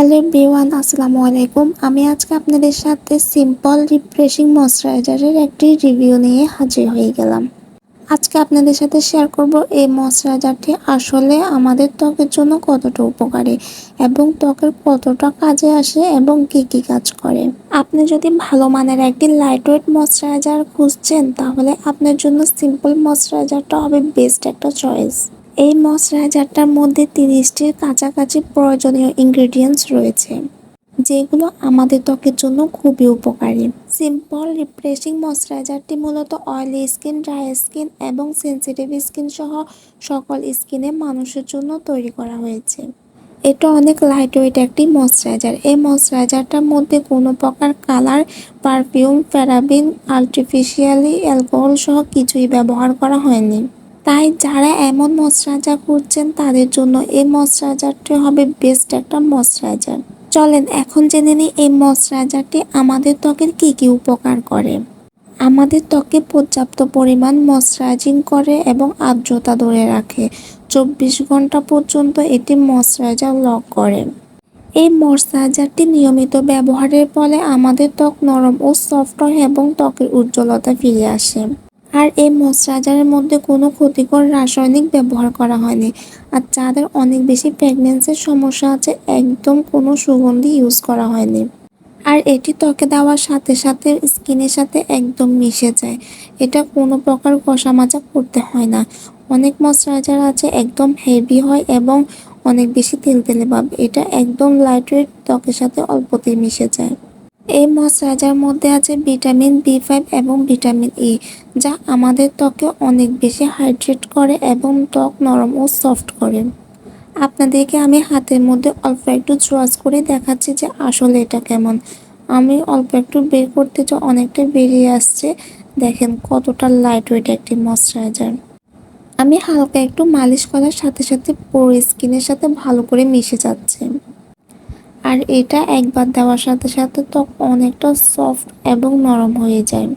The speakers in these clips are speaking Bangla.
হ্যালো বিওয়ান আসসালামু আলাইকুম। আমি আজকে আপনাদের সাথে সিম্পল রিফ্রেশিং ময়শ্চারাইজারের একটি রিভিউ নিয়ে হাজির হয়ে গেলাম। আজকে আপনাদের সাথে শেয়ার করব এই ময়শ্চারাইজারটি আসলে আমাদের ত্বকের জন্য কতটা উপকারী এবং ত্বকের কতটা কাজে আসে এবং কি কি কাজ করে। আপনি যদি ভালো মানের একটি লাইট ওয়েট ময়শ্চারাইজার খুঁজছেন, তাহলে আপনার জন্য সিম্পল ময়শ্চারাইজারটা হবে বেস্ট একটা চয়েস এই ময়শ্চারাইজারটার মধ্যে তিরিশটির কাছাকাছি প্রয়োজনীয় ইনগ্রেডিয়েন্টস রয়েছে, যেগুলো আমাদের ত্বকের জন্য খুবই উপকারী। সিম্পল রিফ্রেশিং ময়শ্চারাইজারটি মূলত অয়েলি স্কিন ড্রাই স্কিন এবং সেন্সিটিভ স্কিন সহ সকল স্কিনে মানুষের জন্য তৈরি করা হয়েছে। এটা অনেক লাইট ওয়েট একটি ময়শ্চারাইজার এই ময়শ্চারাইজারটার মধ্যে কোনো প্রকার colour perfume paraben artificially alcohol সহ কিছুই ব্যবহার করা হয়নি। তাই যারা এমন ময়শ্চারাইজার খুঁজছেন তাদের জন্য এই ময়শ্চারাইজারটি হবে বেস্ট একটা ময়শ্চারাইজার চলেন, এখন জেনে নিই এই ময়শ্চারাইজারটি আমাদের ত্বকের কি কি উপকার করে। আমাদের ত্বকে পর্যাপ্ত পরিমাণ ময়শ্চারাইজিং করে এবং আর্দ্রতা ধরে রাখে। চব্বিশ ঘণ্টা পর্যন্ত এটি ময়শ্চারাইজার লক করে। এই ময়শ্চারাইজারটি নিয়মিত ব্যবহারের ফলে আমাদের ত্বক নরম ও সফট হয় এবং ত্বকের উজ্জ্বলতা ফিরে আসে। আর এই ময়শ্চারাইজারের মধ্যে কোনো ক্ষতিকর রাসায়নিক ব্যবহার করা হয়নি। আর যাদের অনেক বেশি প্রেগনেন্সির সমস্যা আছে, একদম কোনো সুগন্ধি ইউজ করা হয়নি। আর এটি ত্বকে দেওয়ার সাথে সাথে স্কিনের সাথে একদম মিশে যায়। এটা কোনো প্রকার কষা মাজা করতে হয় না। অনেক ময়শ্চারাইজার আছে, একদম হেভি হয় এবং অনেক বেশি তেলতেলে ভাব। এটা একদম লাইট ওয়েট ত্বকের সাথে অল্পতেই মিশে যায়। এই ময়শ্চারাইজার মধ্যে আছে ভিটামিন বি ফাইভ এবং ভিটামিন ই, যা আমাদের ত্বকে অনেক বেশি হাইড্রেট করে এবং ত্বক নরম ও সফট করে। আপনাদেরকে আমি হাতের মধ্যে অল্প একটু চোয়াজ করে দেখাচ্ছি যে আসলে এটা কেমন। আমি অল্প একটু বের করতে যে অনেকটা বেরিয়ে আসছে, দেখেন কতটা লাইট ওয়েট একটি ময়শ্চারাইজার আমি হালকা একটু মালিশ করার সাথে সাথে পুরো স্কিনের সাথে ভালো করে মিশে যাচ্ছে। আর এটা একবার দেওয়ার সাথে সাথে ত্বক অনেকটা সফট এবং নরম হয়ে যায়।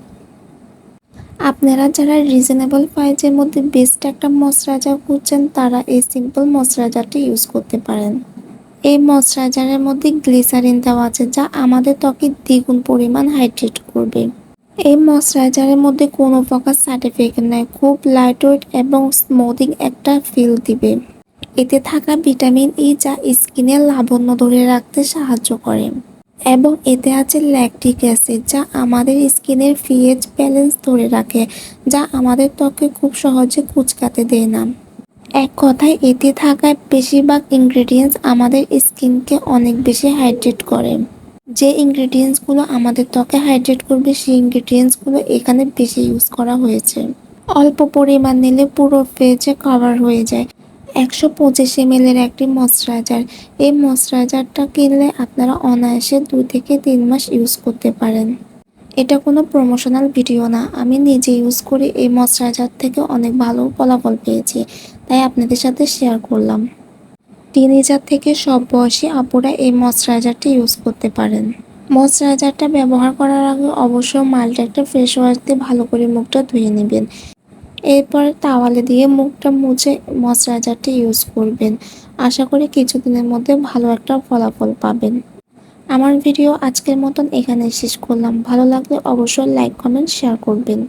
আপনারা যারা রিজনেবল প্রাইজের মধ্যে বেস্ট একটা ময়শ্চারাইজার খুঁজছেন, তারা এই সিম্পল ময়শ্চারাইজারটি ইউজ করতে পারেন। এই ময়শ্চারাইজারের মধ্যে গ্লিসারিন দেওয়া আছে, যা আমাদের ত্বকে দ্বিগুণ পরিমাণ হাইড্রেট করবে। এই ময়শ্চারাইজারের মধ্যে কোনো প্রকার সার্টিফিকেট নাই, খুব লাইট ওয়েট এবং স্মুদিং একটা ফিল দিবে। এতে থাকা ভিটামিন ই যা স্কিনের লাবণ্য ধরে রাখতে সাহায্য করে। এবং এতে আছে ল্যাকটিক অ্যাসিড যা আমাদের স্কিনের পিএইচ ব্যালেন্স ধরে রাখে, যা আমাদের ত্বকে খুব সহজে কুচকাতে দেয় না। এক কথায়, এতে থাকা বেশিরভাগ ইনগ্রেডিয়েন্টস আমাদের স্কিনকে অনেক বেশি হাইড্রেট করে। যে ইনগ্রেডিয়েন্টসগুলো আমাদের ত্বকে হাইড্রেট করবে, সেই ইনগ্রেডিয়েন্টসগুলো এখানে বেশি ইউজ করা হয়েছে। অল্প পরিমাণ নিলে পুরো ফেজে কভার হয়ে যায়। একশো পঁচিশ এম এর একটি ময়শ্চারাইজার এই ময়শ্চারাইজারটা কিনলে আপনারা অনায়াসে দুই থেকে তিন মাস ইউজ করতে পারেন। এটা কোনো প্রমোশনাল ভিডিও না। আমি নিজে ইউজ করে, এই ময়শ্চারাইজার থেকে অনেক ভালো ফলাফল পেয়েছি, তাই আপনাদের সাথে শেয়ার করলাম। টিনেজার থেকে সব বয়সী আপুরা এই ময়শ্চারাইজারটি ইউজ করতে পারেন। ময়শ্চারাইজারটা ব্যবহার করার আগে অবশ্যই মাল্ট একটা ফ্রেশ ওয়াশ দিয়ে ভালো করে মুখটা ধুয়ে নেবেন। এরপর তাওয়ালে দিয়ে মুখটা মুছে ময়শ্চারাইজারটি ইউজ করবেন। আশা করি কিছুদিনের মধ্যে ভালো একটা ফলাফল পাবেন। আমার ভিডিও আজকের মতন এখানে শেষ করলাম। ভালো লাগলে অবশ্যই লাইক কমেন্ট শেয়ার করবেন।